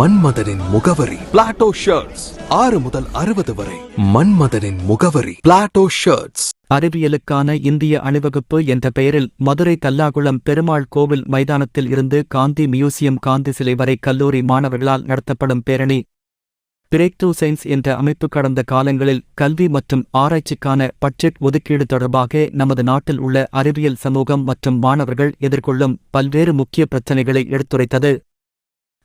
மன்மதனின் முகவரி. Plato shirts ஆறு முதல் அறுபது வரை. மன்மதனின் முகவரி. பிளாட்டோ ஷர்ட்ஸ் அறிவியலுக்கான இந்திய அணிவகுப்பு என்ற பெயரில் மதுரை கல்லாகுளம் பெருமாள் கோவில் மைதானத்தில் இருந்து காந்தி மியூசியம் காந்தி சிலை வரை கல்லூரி மாணவர்களால் நடத்தப்படும் பேரணி. பிரேக் டூ சயின்ஸ் என்ற அமைப்பு கடந்த காலங்களில் கல்வி மற்றும் ஆராய்ச்சிக்கான பட்ஜெட் ஒதுக்கீடு தொடர்பாக நமது நாட்டில் உள்ள அறிவியல் சமூகம் மற்றும் மாணவர்கள் எதிர்கொள்ளும் பல்வேறு முக்கிய பிரச்சினைகளை எடுத்துரைத்தது.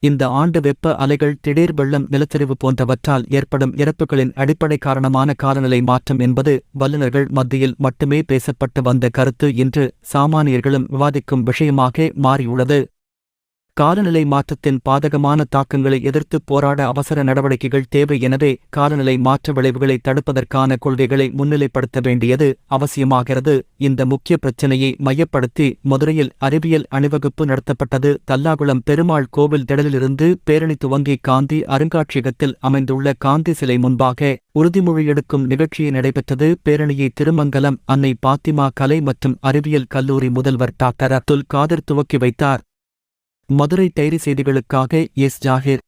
இந்த ஆண்டு வெப்ப அலைகள் திடீர் வெள்ளம் நிலச்சரிவு போன்றவற்றால் ஏற்படும் இறப்புகளின் அடிப்படை காரணமான காலநிலை மாற்றம் என்பது வல்லுநர்கள் மத்தியில் மட்டுமே பேசப்பட்டு வந்த கருத்து இன்று சாமானியர்களும் விவாதிக்கும் விஷயமாக மாறியுள்ளது. காலநிலை மாற்றத்தின் பாதகமான தாக்கங்களை எதிர்த்து போராட அவசர நடவடிக்கைகள் தேவை எனவே காலநிலை மாற்ற விளைவுகளை தடுப்பதற்கான கொள்கைகளை முன்னிலைப்படுத்த வேண்டியது அவசியமாகிறது. இந்த முக்கிய பிரச்சினையை மையப்படுத்தி மதுரையில் அறிவியல் அணிவகுப்பு நடத்தப்பட்டது. தல்லாகுளம் பெருமாள் கோவில் திடலிலிருந்து பேரணி துவங்கி காந்தி அருங்காட்சியகத்தில் அமைந்துள்ள காந்தி சிலை முன்பாக உறுதிமொழி எடுக்கும் நிகழ்ச்சியை நடைபெற்றது. பேரணியை திருமங்கலம் அன்னை பாத்திமா கலை மற்றும் அறிவியல் கல்லூரி முதல்வர் டாக்டர் அப்துல் காதிர் துவக்கி வைத்தார். மதுரை டைரி செய்திகளுக்காக S Zakir.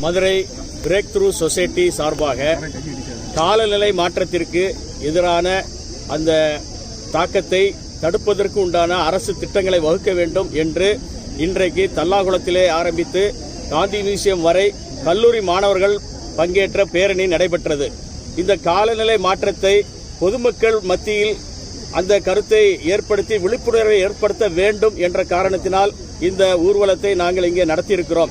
Madurai breakthrough society சார்பாக காலநிலை மாற்றத்திற்கு எதிரான அந்த தாக்கத்தை தடுப்பதற்கு உண்டான அரசு திட்டங்களை வகுக்க வேண்டும் என்று இன்றைக்கு தல்லாகுளத்திலே ஆரம்பித்து காந்தி மியூசியம் வரை கல்லூரி மாணவர்கள் பங்கேற்ற பேரணி நடைபெற்றது. இந்த காலநிலை மாற்றத்தை பொதுமக்கள் மத்தியில் அந்த கருத்தை ஏற்படுத்தி விழிப்புணர்வை ஏற்படுத்த வேண்டும் என்ற காரணத்தினால் இந்த ஊர்வலத்தை நாங்கள் இங்கே நடத்தியிருக்கிறோம்.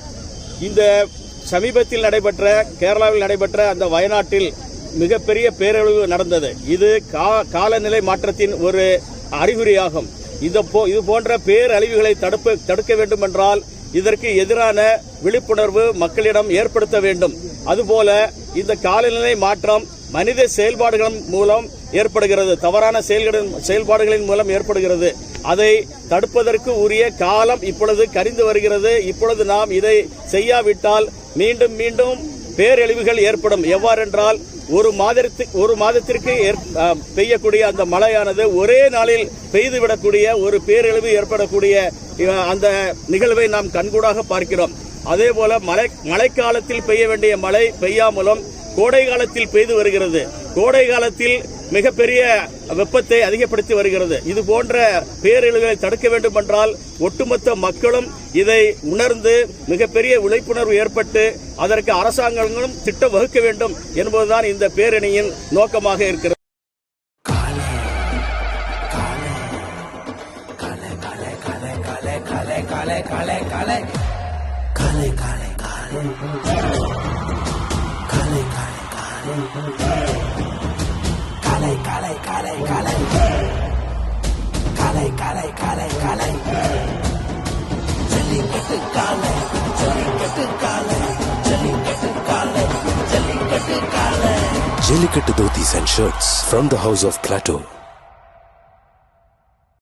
இந்த சமீபத்தில் நடைபெற்ற கேரளாவில் நடைபெற்ற அந்த வயநாட்டில் மிகப்பெரிய பேரழிவு நடந்தது. இது கா- காலநிலை மாற்றத்தின் ஒரு அறிகுறியாகும். இந்த போ- இது போன்ற பேரழிவுகளை தடுப்பு தடுக்க வேண்டும் என்றால் இதற்கு எதிரான விழிப்புணர்வு மக்களிடம் ஏற்படுத்த வேண்டும். அதுபோல இந்த காலநிலை மாற்றம் மனித செயல்பாடுகளின் மூலம் ஏற்படுகிறது. தவறான செயல்களின் செயல்பாடுகளின் மூலம் ஏற்படுகிறது. அதை தடுப்பதற்கு உரிய காலம் இப்பொழுது கரிந்து வருகிறது. இப்பொழுது நாம் இதை செய்யாவிட்டால் மீண்டும் மீண்டும் பேரழிவுகள் ஏற்படும். எவ்வாறென்றால் ஒரு மாதத்திற்கு ஒரு மாதத்திற்கு ஏற்- பெய்யக்கூடிய அந்த மழையானது ஒரே நாளில் பெய்துவிடக்கூடிய ஒரு பேரழிவு ஏற்படக்கூடிய அந்த நிகழ்வை நாம் கண்கூடாக பார்க்கிறோம். அதே போல மழை மழைக்காலத்தில் பெய்ய வேண்டிய மழை பெய்யாமலும் கோடை காலத்தில் பெய்து வருகிறது. கோடை காலத்தில் மிகப்பெரிய வெப்பத்தை அதிகப்படுத்தி வருகிறது. இது போன்ற பேரழிவுகளை தடுக்க வேண்டும் என்றால் ஒட்டுமொத்த மக்களும் இதை உணர்ந்து மிகப்பெரிய விழிப்புணர்வு ஏற்பட்டு அதற்கு அரசாங்கங்களும் திட்டம் வகுக்க வேண்டும் என்பதுதான் இந்த பேரணியின் நோக்கமாக இருக்கிறது. Calay, calay, calay, calay, calay, calay, calay, calay, calay, Jellicut Dhotis and shirts from the house of Plato.